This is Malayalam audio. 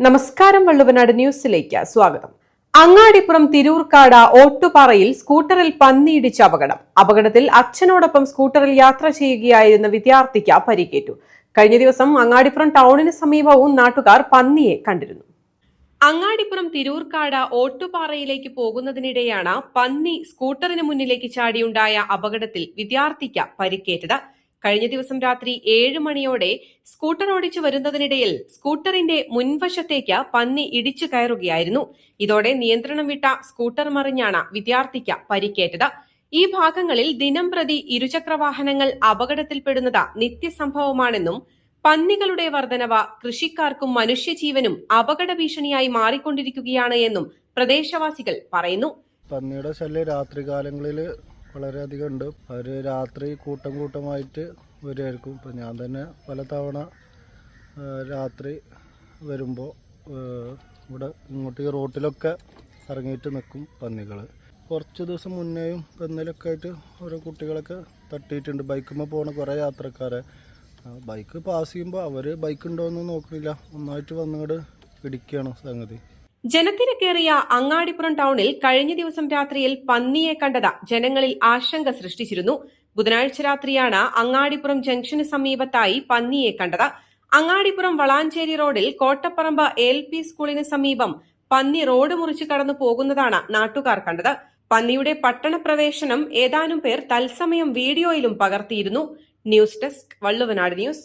നമസ്കാരം വള്ളുവനാട് ന്യൂസിലേക്ക് സ്വാഗതം. അങ്ങാടിപ്പുറം തിരൂർക്കാട് ഓട്ടുപാറയിൽ സ്കൂട്ടറിൽ പന്നിയിടിച്ച അപകടം. അപകടത്തിൽ അച്ഛനോടൊപ്പം സ്കൂട്ടറിൽ യാത്ര ചെയ്യുകയായിരുന്ന വിദ്യാർത്ഥിക്ക് പരിക്കേറ്റു. കഴിഞ്ഞ ദിവസം അങ്ങാടിപ്പുറം ടൗണിന് സമീപവും നാട്ടുകാർ പന്നിയെ കണ്ടിരുന്നു. അങ്ങാടിപ്പുറം തിരൂർക്കാട് ഓട്ടുപാറയിലേക്ക് പോകുന്നതിനിടെയാണ് പന്നി സ്കൂട്ടറിന് മുന്നിലേക്ക് ചാടിയുണ്ടായ അപകടത്തിൽ വിദ്യാർത്ഥിക്ക് പരിക്കേറ്റത്. കഴിഞ്ഞ ദിവസം രാത്രി ഏഴ് മണിയോടെ സ്കൂട്ടർ ഓടിച്ചു വരുന്നതിനിടയിൽ സ്കൂട്ടറിന്റെ മുൻവശത്തേക്ക് പന്നി ഇടിച്ചു കയറുകയായിരുന്നു. ഇതോടെ നിയന്ത്രണം വിട്ട സ്കൂട്ടർ മറിഞ്ഞാണ് വിദ്യാർത്ഥിക്ക് പരിക്കേറ്റത്. ഈ ഭാഗങ്ങളിൽ ദിനം പ്രതി ഇരുചക്രവാഹനങ്ങൾ അപകടത്തിൽപ്പെടുന്നത് നിത്യസംഭവമാണെന്നും പന്നികളുടെ വർധനവ കൃഷിക്കാർക്കും മനുഷ്യജീവനും അപകട ഭീഷണിയായി മാറിക്കൊണ്ടിരിക്കുകയാണ് എന്നും പ്രദേശവാസികൾ പറയുന്നു. പന്നിയുടെ ശല്യം രാത്രികാലങ്ങളിൽ വളരെയധികം ഉണ്ട്. അവർ രാത്രി കൂട്ടം കൂട്ടമായിട്ട് വരുമായിരിക്കും ഇപ്പം ഞാൻ തന്നെ പല തവണ രാത്രി വരുമ്പോൾ ഇവിടെ ഇങ്ങോട്ട് ഈ റോട്ടിലൊക്കെ ഇറങ്ങിയിട്ട് നിൽക്കും പന്നികൾ കുറച്ച് ദിവസം മുന്നേയും പന്നിലൊക്കെ ആയിട്ട് ഓരോ കുട്ടികളൊക്കെ തട്ടിയിട്ടുണ്ട്. ബൈക്കുമ്പോൾ പോണ കുറേ യാത്രക്കാരെ. ബൈക്ക് പാസ് ചെയ്യുമ്പോൾ അവർ ബൈക്ക് ഉണ്ടോ ഉണ്ടോയെന്ന് നോക്കണില്ല. ഒന്നായിട്ട് വന്നിങ്ങോട്ട് ഇടിക്കുകയാണ് സംഗതി. ജനത്തിരക്കേറിയ അങ്ങാടിപ്പുറം ടൗണിൽ കഴിഞ്ഞ ദിവസം രാത്രിയിൽ പന്നിയെ കണ്ടത ജനങ്ങളിൽ ആശങ്ക സൃഷ്ടിച്ചിരുന്നു. ബുധനാഴ്ച രാത്രിയാണ് അങ്ങാടിപ്പുറം ജംഗ്ഷന് സമീപത്തായി പന്നിയെ കണ്ടത്. അങ്ങാടിപ്പുറം വളാഞ്ചേരി റോഡിൽ കോട്ടപ്പറമ്പ് എൽ പി സ്കൂളിന് സമീപം പന്നി റോഡ് മുറിച്ച് കടന്നു പോകുന്നതാണ് നാട്ടുകാർ കണ്ടത്. പന്നിയുടെ പട്ടണപ്രവേശനം ഏതാനും പേർ തത്സമയം വീഡിയോയിലും പകർത്തിയിരുന്നു. News desk Valluvanad news.